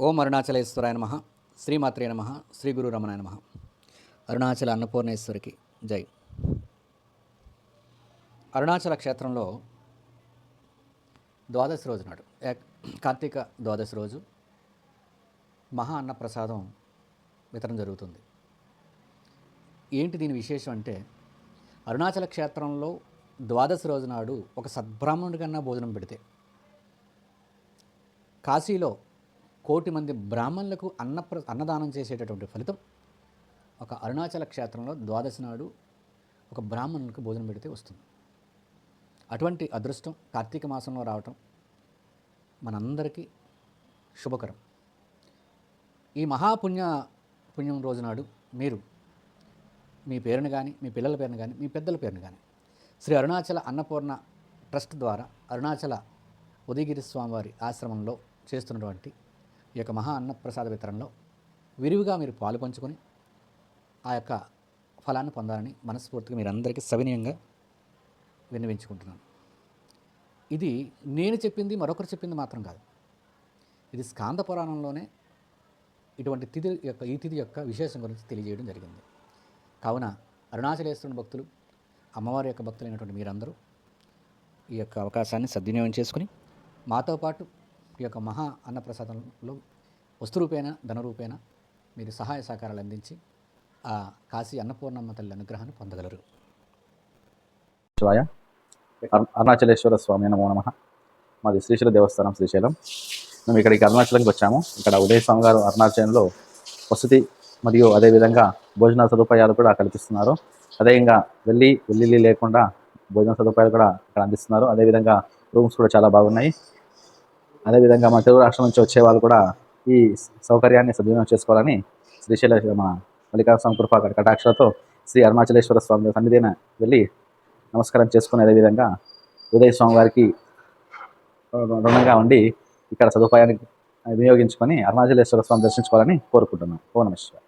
ఓం అరుణాచలేశ్వరాయ నమ. శ్రీమాత్రే నమ. శ్రీ గురు రమణాయ నమ. అరుణాచల అన్నపూర్ణేశ్వరికి జై. అరుణాచల క్షేత్రంలో ద్వాదశి రోజు నాడు కార్తీక ద్వాదశి రోజు మహా అన్నప్రసాదం వితరణ జరుగుతుంది. ఏంటి దీని విశేషం అంటే అరుణాచల క్షేత్రంలో ద్వాదశి రోజు నాడు ఒక సద్బ్రాహ్మణుడి కన్నా భోజనం పెడితే కాశీలో కోటి మంది బ్రాహ్మణులకు అన్నప్ర అన్నదానం చేసేటటువంటి ఫలితం ఒక అరుణాచల క్షేత్రంలో ద్వాదశి నాడు ఒక బ్రాహ్మణులకు భోజనం పెడితే వస్తుంది. అటువంటి అదృష్టం కార్తీక మాసంలో రావటం మనందరికీ శుభకరం. ఈ మహాపుణ్య పుణ్యం రోజు నాడు మీరు మీ పేరును కానీ మీ పిల్లల పేరును కానీ మీ పెద్దల పేరును కానీ శ్రీ అరుణాచల అన్నపూర్ణ ట్రస్ట్ ద్వారా అరుణాచల ఉదయగిరి స్వామివారి ఆశ్రమంలో చేస్తున్నటువంటి ఈ యొక్క మహా అన్నప్రసాద వితరణలో విరివిగా మీరు పాలు పంచుకొని ఆ యొక్క ఫలాన్ని పొందాలని మనస్ఫూర్తిగా మీరందరికీ సవినయంగా విన్నవించుకుంటున్నాను. ఇది నేను చెప్పింది మరొకరు చెప్పింది మాత్రం కాదు. ఇది స్కాంద పురాణంలోనే ఇటువంటి తిథి యొక్క ఈ తిథి యొక్క విశేషం గురించి తెలియజేయడం జరిగింది. కావున అరుణాచలేశ్వరుని భక్తులు అమ్మవారి యొక్క భక్తులైనటువంటి మీరందరూ ఈ యొక్క అవకాశాన్ని సద్వినియోగం చేసుకుని మాతో పాటు ఈ యొక్క మహా అన్నప్రసాదంలో వస్తు ధనరూపేణ ధన రూపేణ మీరు సహాయ సహకారాలు అందించి ఆ కాశీ అన్నపూర్ణమ్మ తల్లి అనుగ్రహాన్ని పొందగలరు. శివాయ. అరుణాచలేశ్వర స్వామి నమో నమ. మాది శ్రీశైల దేవస్థానం శ్రీశైలం. మేము ఇక్కడికి అరుణాచలంకి వచ్చాము. ఇక్కడ ఉదయ స్వామి గారు అరుణాచలంలో వసతి మరియు అదేవిధంగా భోజన సదుపాయాలు కూడా కల్పిస్తున్నారు. అదేవిధంగా వెళ్ళి వెళ్ళి లేకుండా భోజన సదుపాయాలు కూడా ఇక్కడ అందిస్తున్నారు. అదేవిధంగా రూమ్స్ కూడా చాలా బాగున్నాయి. అదేవిధంగా మన తెలుగు రాష్ట్రం నుంచి వచ్చే వాళ్ళు కూడా ఈ సౌకర్యాన్ని సద్వినియోగం చేసుకోవాలని శ్రీశైల మన మల్లికార్జున స్వామి కృపా కటాక్షలతో శ్రీ అరుణాచలేశ్వర స్వామి సన్నిధిన వెళ్ళి నమస్కారం చేసుకుని అదేవిధంగా ఉదయ స్వామి వారికి రుణంగా ఉండి ఇక్కడ సదుపాయాన్ని వినియోగించుకొని అరుణాచలేశ్వర స్వామి దర్శించుకోవాలని కోరుకుంటున్నాను ఓ నమస్కారం